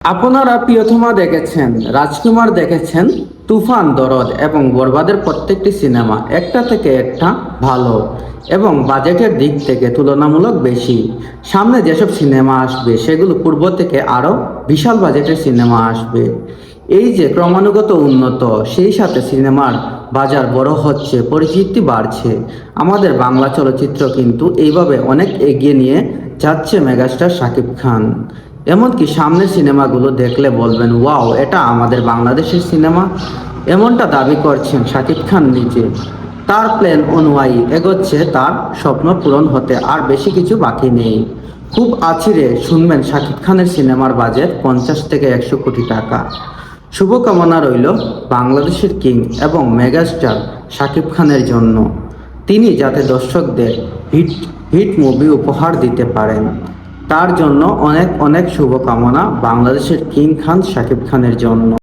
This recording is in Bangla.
আপনারা প্রিয়তমা দেখেছেন, রাজকুমার দেখেছেন, তুফান, দরদ এবং বরবাদের প্রত্যেকটি সিনেমা, একটা থেকে একটা ভালো এবং বাজেটের দিক থেকে তুলনামূলক বেশি। সামনে যেসব সিনেমা আসবে, সেগুলো পূর্ব থেকে আরও বিশাল বাজেটের সিনেমা আসবে। এই যে ক্রমানুগত উন্নত, সেই সাথে সিনেমার বাজার বড় হচ্ছে, পরিচিতি বাড়ছে। আমাদের বাংলা চলচ্চিত্র কিন্তু এইভাবে অনেক এগিয়ে নিয়ে যাচ্ছে মেগাস্টার শাকিব খান। এমনকি সামনের সিনেমাগুলো দেখলে বলবেন, ওয়াও, এটা আমাদের বাংলাদেশের সিনেমা। এমনটা দাবি করছেন শাকিব খান নিজে। তার প্ল্যান অনুযায়ী এগোচ্ছে, তার স্বপ্ন পূরণ হতে আর বেশি কিছু বাকি নেই। খুব আছিরে শুনবেন শাকিব খানের সিনেমার বাজেট পঞ্চাশ থেকে একশো কোটি টাকা। শুভকামনা রইল বাংলাদেশের কিং এবং মেগাস্টার শাকিব খানের জন্য। তিনি যাতে দর্শকদের হিট হিট মুভি উপহার দিতে পারেন। তার জন্য অনেক অনেক শুভকামনা বাংলাদেশের কিং খান শাকিব খানের জন্য।